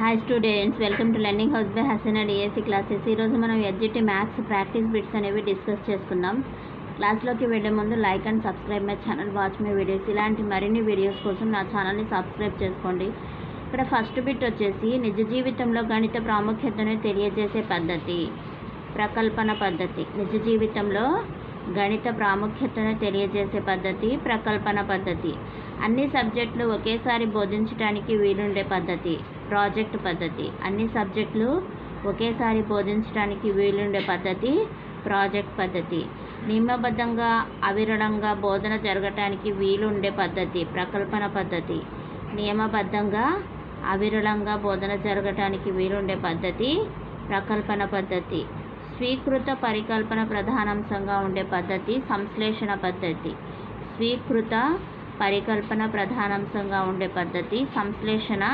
Hi students welcome to learning house by Hasan DSC classes ఈరోజు మనం ఎడ్జిటి maths practice bits అనేవి discuss చేసుకుందాం. క్లాస్లోకి వెళ్ళే ముందు like and subscribe my channel watch my videos ఇలాంటి మరిన్ని వీడియోస్ కోసం నా ఛానల్ని సబ్స్క్రైబ్ చేసుకోండి. ఇక్కడ ఫస్ట్ బిట్ వచ్చేసి నిజ జీవితంలో గణిత ప్రాముఖ్యతను తెలియజేసే పద్ధతి ప్రకల్పన పద్ధతి. నిజ జీవితంలో గణిత ప్రాముఖ్యతను తెలియజేసే పద్ధతి ప్రకల్పన పద్ధతి. అన్ని సబ్జెక్టులు ఒకేసారి బోధించడానికి వీలుండే పద్ధతి ప్రాజెక్ట్ పద్ధతి. అన్ని సబ్జెక్టులు ఒకేసారి బోధించడానికి వీలుండే పద్ధతి ప్రాజెక్ట్ పద్ధతి. నియమబద్ధంగా అవిరళంగా బోధన జరగటానికి వీలుండే పద్ధతి ప్రకల్పన పద్ధతి. నియమబద్ధంగా అవిరళంగా బోధన జరగటానికి వీలుండే పద్ధతి ప్రకల్పన పద్ధతి. స్వీకృత పరికల్పన ప్రధానాంశంగా ఉండే పద్ధతి సంశ్లేషణ పద్ధతి. స్వీకృత పరికల్పన ప్రధానాంశంగా ఉండే పద్ధతి సంశ్లేషణ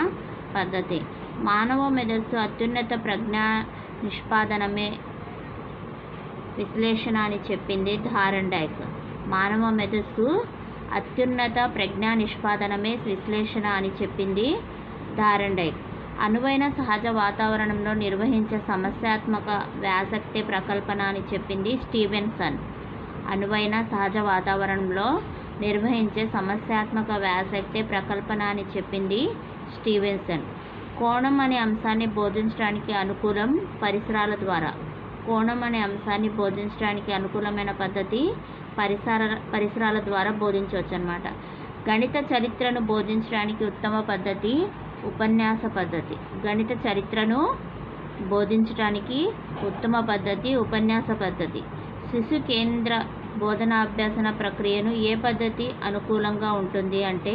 పద్ధతి. మానవ మెదస్సు అత్యున్నత ప్రజ్ఞా నిష్పాదనమే విశ్లేషణ అని చెప్పింది ధారన్ డైక్. మానవ మెదస్సు అత్యున్నత ప్రజ్ఞా నిష్పాదనమే విశ్లేషణ అని చెప్పింది ధారన్ డైక్. అనువైన సహజ వాతావరణంలో నిర్వహించే సమస్యాత్మక వ్యాసక్తి ప్రకల్పన అని చెప్పింది స్టీవెన్సన్. అనువైన సహజ వాతావరణంలో నిర్వహించే సమస్యాత్మక వ్యాసక్తి ప్రకల్పన అని చెప్పింది స్టీవెన్సన్. కోణం అనే అంశాన్ని బోధించడానికి అనుకూలం పరిసరాల ద్వారా. కోణం అనే అంశాన్ని బోధించడానికి అనుకూలమైన పద్ధతి పరిసర పరిసరాల ద్వారా బోధించవచ్చు అనమాట గణిత చరిత్రను బోధించడానికి ఉత్తమ పద్ధతి ఉపన్యాస పద్ధతి. గణిత చరిత్రను బోధించడానికి ఉత్తమ పద్ధతి ఉపన్యాస పద్ధతి. శిశు కేంద్ర బోధనాభ్యసన ప్రక్రియను ఏ పద్ధతి అనుకూలంగా ఉంటుంది అంటే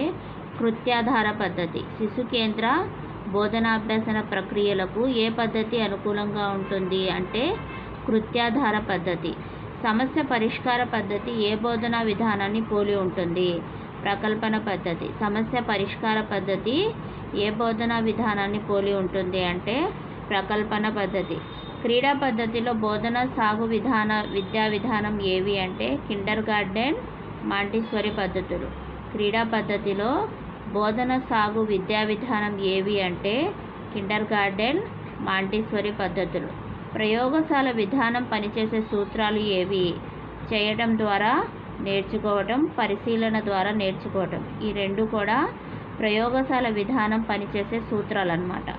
కృత్యాధార పద్ధతి. శిశు కేంద్ర బోధనాభ్యసన ప్రక్రియలకు ఏ పద్ధతి అనుకూలంగా ఉంటుంది అంటే కృత్యాధార పద్ధతి. సమస్య పరిష్కార పద్ధతి ఏ బోధనా విధానాన్ని పోలి ఉంటుంది? ప్రకల్పన పద్ధతి. సమస్య పరిష్కార పద్ధతి ఏ బోధనా విధానాన్ని పోలి ఉంటుంది అంటే ప్రకల్పన పద్ధతి. క్రీడా పద్ధతిలో బోధన సాగు విధాన విద్యా విధానం ఏవి అంటే కిండర్ గార్డెన్ మాంటిస్వరి పద్ధతులు. క్రీడా పద్ధతిలో బోధన సాగు విద్యా విధానం ఏవి అంటే కిండర్ గార్డెన్ మాంటిస్వరి పద్ధతులు. ప్రయోగశాల విధానం పనిచేసే సూత్రాలు ఏవి? చేయడం ద్వారా నేర్చుకోవటం పరిశీలన ద్వారా నేర్చుకోవటం. ఈ రెండు కూడా ప్రయోగశాల విధానం పనిచేసే సూత్రాలు అన్నమాట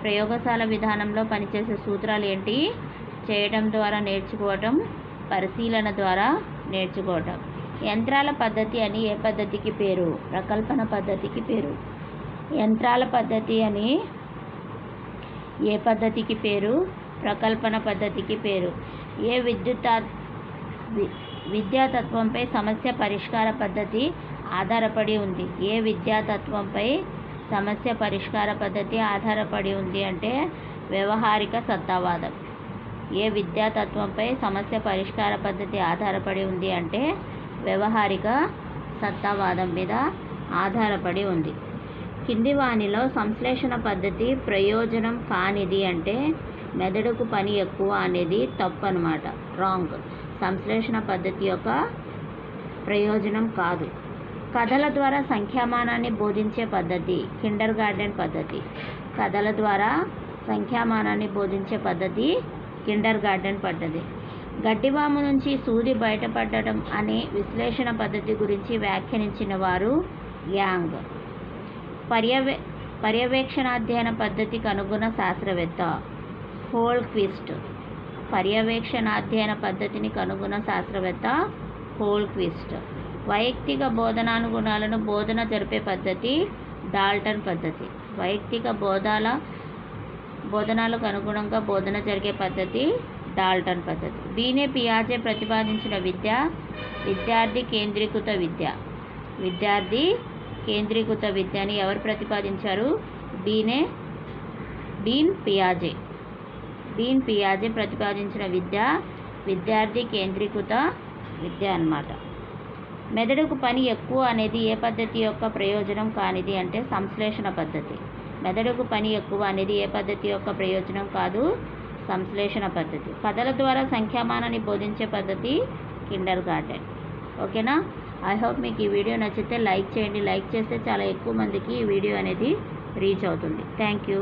ప్రయోగశాల విధానంలో పనిచేసే సూత్రాలు ఏంటి? చేయడం ద్వారా నేర్చుకోవటం పరిశీలన ద్వారా నేర్చుకోవటం. యంత్రాల పద్ధతి అని ఏ పద్ధతికి పేరు? ప్రకల్పన పద్ధతికి పేరు. యంత్రాల పద్ధతి అని ఏ పద్ధతికి పేరు? ప్రకల్పన పద్ధతికి పేరు. ఏ విద్యుత్ విద్యాతత్వంపై సమస్య పరిష్కార పద్ధతి ఆధారపడి ఉంది. ఏ విద్యాతత్వంపై సమస్య పరిష్కార పద్ధతి ఆధారపడి ఉంది అంటే వ్యవహారిక సత్తావాదం. ఏ విద్యాతత్వంపై సమస్య పరిష్కార పద్ధతి ఆధారపడి ఉంది అంటే వ్యవహారిక సత్తావాదం మీద ఆధారపడి ఉంది. కింది వానిలో సంశ్లేషణ పద్ధతి ప్రయోజనం కానిది అంటే మెదడుకు పని ఎక్కువ అనేది తప్పు అనమాట రాంగ్. సంశ్లేషణ పద్ధతి యొక్క ప్రయోజనం కాదు. కథల ద్వారా సంఖ్యామానాన్ని బోధించే పద్ధతి కిండర్ గార్డెన్ పద్ధతి. కథల ద్వారా సంఖ్యామానాన్ని బోధించే పద్ధతి కిండర్ గార్డెన్ పద్ధతి. గడ్డివాము నుంచి సూది బయటపడటం అనే విశ్లేషణ పద్ధతి గురించి వ్యాఖ్యానించిన వారు యాంగ్. పర్యవే పర్యవేక్షణాధ్యయన పద్ధతి కనుగొన్న శాస్త్రవేత్త హోల్ క్విస్ట్ పర్యవేక్షణాధ్యయన పద్ధతిని కనుగొన్న శాస్త్రవేత్త హోల్ క్విస్ట్ వైయక్తిక బోధనానుగుణాలను బోధన జరిపే పద్ధతి డాల్టన్ పద్ధతి. వైయక్తిక బోధాల బోధనాలకు అనుగుణంగా బోధన జరిగే పద్ధతి డాల్టన్ పద్ధతి. బీనే పియాజే ప్రతిపాదించిన విద్య విద్యార్థి కేంద్రీకృత విద్య. విద్యార్థి కేంద్రీకృత విద్య అని ఎవరు ప్రతిపాదించారు? బీనే డీన్ పియాజే. డీన్ పియాజే ప్రతిపాదించిన విద్య విద్యార్థి కేంద్రీకృత విద్య అన్నమాట. మెదడుకు పని ఎక్కువ అనేది ఏ పద్ధతి యొక్క ప్రయోజనం కానిది అంటే సంశ్లేషణ పద్ధతి. మెదడుకు పని ఎక్కువ అనేది ఏ పద్ధతి యొక్క ప్రయోజనం కాదు? సంశ్లేషణ పద్ధతి. కథల ద్వారా సంఖ్యామానాన్ని బోధించే పద్ధతి కిండర్ గార్డెన్. ఓకేనా? ఐ హోప్ మీకు ఈ వీడియో నచ్చితే లైక్ చేయండి. లైక్ చేస్తే చాలా ఎక్కువ మందికి ఈ వీడియో అనేది రీచ్ అవుతుంది. Thank you